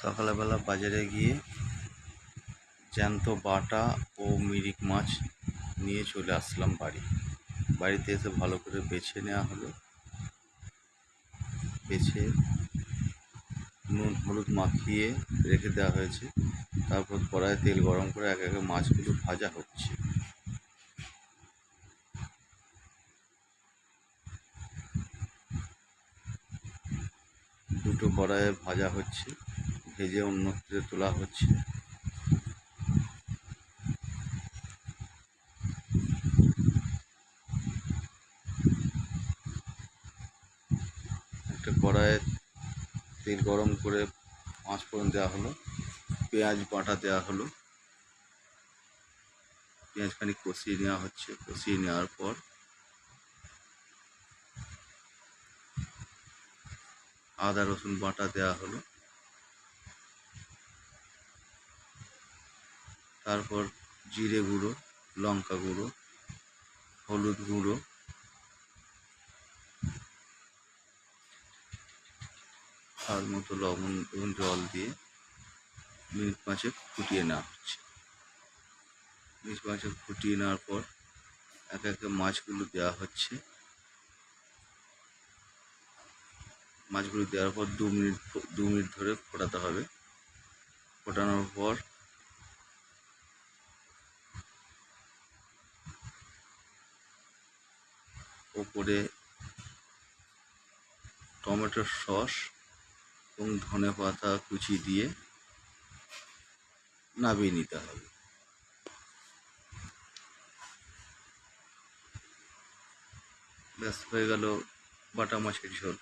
সকালবেলা বাজারে গিয়ে জ্যান্ত বাটা ও মিরিক মাছ নিয়ে চলে আসলাম বাড়ি। বাড়িতে এসে ভালো করে বেছে নেওয়া হলো। বেছে নুন, হলুদ মাখিয়ে রেখে দেওয়া হয়েছে। তারপর কড়াইয়ে তেল গরম করে এক একে মাছগুলো ভাজা হচ্ছে। দুটো কড়াইয়ে ভাজা হচ্ছে। ভেজে অন্যত্রে তোলা হচ্ছে। একটা কড়াইয়ে তেল গরম করে পাঁচ ফোড়ন দেওয়া হলো, পেঁয়াজ বাটা দেওয়া হলো। পেঁয়াজখানি কষিয়ে নেওয়া হচ্ছে, কষিয়ে নেওয়ার পর আদা রসুন বাটা দেওয়া হলো। তারপর জিরে গুঁড়ো, লঙ্কা গুঁড়ো, হলুদ গুঁড়ো। স্বাদ মতো লবণ এবং জল দিয়ে মিনিট পাঁচেক ফুটিয়ে নেওয়া হচ্ছে মিনিট পাঁচেক ফুটিয়ে নেওয়ার পর এক একে মাছগুলো দেওয়া হচ্ছে। মাছগুলো দেওয়ার পর দু মিনিট দু মিনিট ধরে ফোটাতে হবে। ফোটানোর পর ওপরে টমেটোর সস এবং ধনে পাতা কুচি দিয়ে নামিয়ে নিতে হবে। ব্যাস, হয়ে গেল বাটা মাছের ঝোল।